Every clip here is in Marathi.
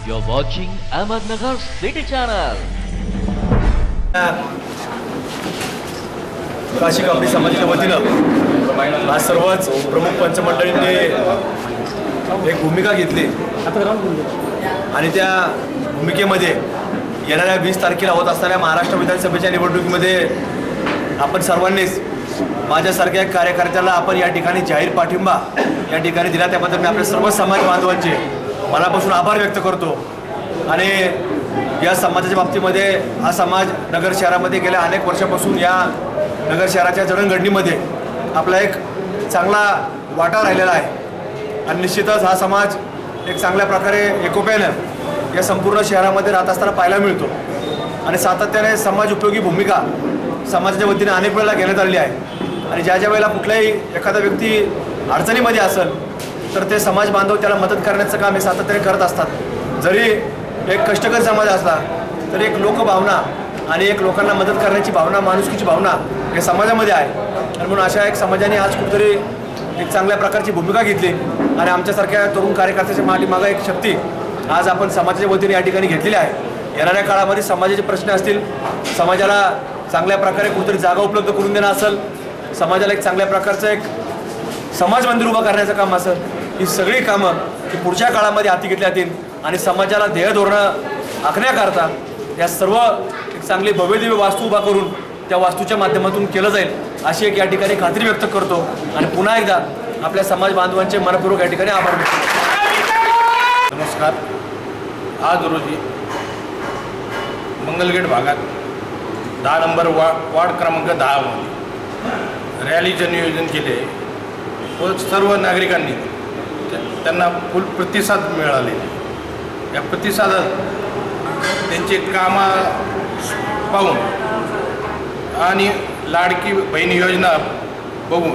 You're watching Ahmednagar City Channel. Kashi कापडी समाजाच्या वतीनं आज सर्वच प्रमुख पंचमंडळींनी एक भूमिका घेतली आणि त्या भूमिकेमध्ये येणाऱ्या वीस तारखेला होत असणाऱ्या महाराष्ट्र विधानसभेच्या निवडणुकीमध्ये आपण सर्वांनीच माझ्यासारख्या कार्यकर्त्याला आपण या ठिकाणी जाहीर पाठिंबा या ठिकाणी दिला त्याबद्दल मी आपल्या सर्व समाज बांधवांचे मनापासून आभार व्यक्त करतो. आणि या समाजाच्या बाबतीमध्ये हा समाज नगर शहरामध्ये गेल्या अनेक वर्षापासून या नगर शहराच्या जडणघडणीमध्ये आपला एक चांगला वाटा राहिलेला आहे. आणि निश्चितच हा समाज एक चांगल्या प्रकारे एकोप्यानं या संपूर्ण शहरामध्ये राहत असताना पाहायला मिळतो. आणि सातत्याने समाज उपयोगी भूमिका समाजाच्या वतीने अनेक वेळेला घेण्यात आलेली आहे. आणि ज्या ज्या वेळेला कुठल्याही एखादा व्यक्ती अडचणीमध्ये असेल तर ते समाज बांधव त्याला मदत करण्याचं काम हे सातत्याने करत असतात. जरी एक कष्टकर समाज असला तरी एक लोकभावना आणि एक लोकांना मदत करण्याची भावना माणुसकीची भावना हे समाजामध्ये आहे. आणि म्हणून अशा एक समाजाने आज कुठेतरी एक चांगल्या प्रकारची भूमिका घेतली आणि आमच्यासारख्या तरुण कार्यकर्त्याच्या मागे एक शक्ती आज आपण समाजाच्या वतीने या ठिकाणी घेतलेली आहे. येणाऱ्या काळामध्ये समाजाचे प्रश्न असतील समाजाला चांगल्या प्रकारे कुठेतरी जागा उपलब्ध करून देणं असेल समाजाला एक चांगल्या प्रकारचं एक समाज मंदिर उभं करण्याचं काम असेल ही सगळी कामं ही पुढच्या काळामध्ये हाती घेतल्या जातील आणि समाजाला ध्येय धोरणं आखण्याकरता या सर्व एक चांगली भव्यदिव्य वास्तू उभा करून त्या वास्तूच्या माध्यमातून केलं जाईल अशी एक या ठिकाणी खात्री व्यक्त करतो. आणि पुन्हा एकदा आपल्या समाज बांधवांचे मनपूर्वक या ठिकाणी आभार व्यक्त नमस्कार. आज रोजी मंगलगेट भागात दहा नंबर वा वार्ड क्रमांक दहामध्ये रॅलीचं नियोजन केले. व सर्व नागरिकांनी त्यांना फुल प्रतिसाद मिळाले. या प्रतिसादात त्यांचे कामा पाहून आणि लाडकी बहीण योजना बघून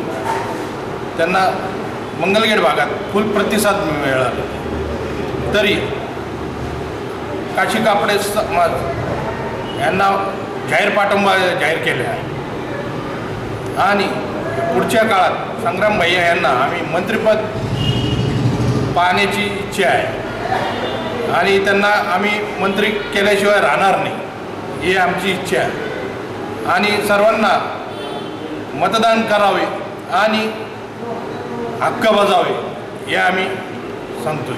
त्यांना मंगलगेड भागात फुल प्रतिसाद मिळाला. तरी काशी कापडे समाज यांना जाहीर पाठिंबा जाहीर केले. आहे आणि पुढच्या काळात संग्राम भैया यांना आम्ही मंत्रिपद पाहण्याची इच्छा आहे. आणि त्यांना आम्ही मंत्री केल्याशिवाय राहणार नाही ही आमची इच्छा आहे. आणि सर्वांना मतदान करावे आणि हक्क बजावे हे आम्ही सांगतोय.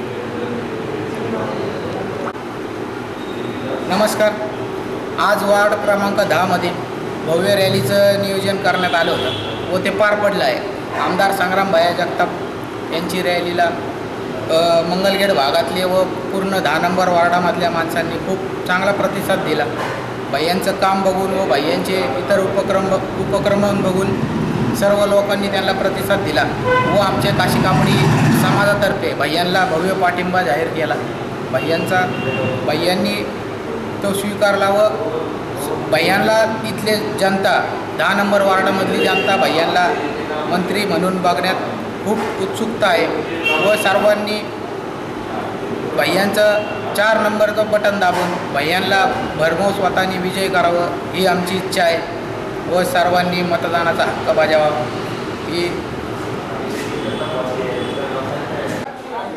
नमस्कार. आज वार्ड क्रमांक दहामध्ये भव्य रॅलीचं नियोजन करण्यात आलं होतं. व ते पार पडलं आहे. आमदार संग्राम भया जगताप यांची रॅलीला मंगलगेड भागातले व पूर्ण दहा नंबर वार्डामधल्या माणसांनी खूप चांगला प्रतिसाद दिला. भैयांचं काम बघून व भैयांचे इतर उपक्रम उपक्रम बघून सर्व लोकांनी त्यांना प्रतिसाद दिला व आमच्या काशी कापडी समाजातर्फे भैयांना भव्य पाठिंबा जाहीर केला. भैयांचा भैयांनी तो स्वीकारला व भैयांना इथले जनता दहा नंबर वार्डामधली जनता भैयांना मंत्री म्हणून बघण्यात खूप उत्सुकता आहे व सर्वांनी भैयांचं चार नंबरचं बटन दाबून भैयांना भरमो स्वतःनी विजय करावं ही आमची इच्छा आहे व सर्वांनी मतदानाचा हक्क बजावा ही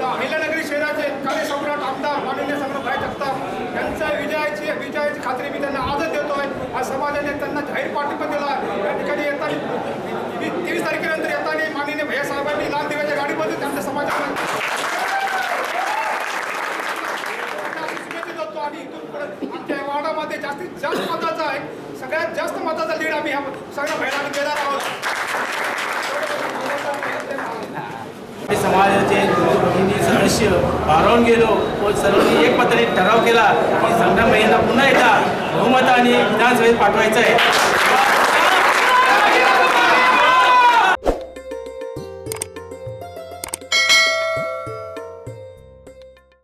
अहिल्यानगरी शहराचे कवी सम्राट आमदार माननीय संग्रामभाई जगताप यांच्या विजयाची विजयाची खात्री मी त्यांना आजच देतोय. आज समाजाने त्यांना जाहीर पाठिंबा दिला आहे ठिकाणी येताना तेवीस तारखेनंतर येताना माननीय भैया साहेबांनी लाल दिव्याच्या गाडीमध्ये त्यांच्या समाजाला शुभेच्छा देतो आणि इथून पुढे आमच्या या वार्डामध्ये जास्तीत जास्त मताचा आहे सगळ्यात जास्त मताचा लीड आम्ही ह्या सगळ्या महिलांना देणार आहोत. समाजाचे हिंदी सदस्य भारावून गेलो. व सर्वांनी एक पत्राने ठराव केला की संघ महिला पुन्हा एकदा बहुमताने विधानसभेत पाठवायचं आहे.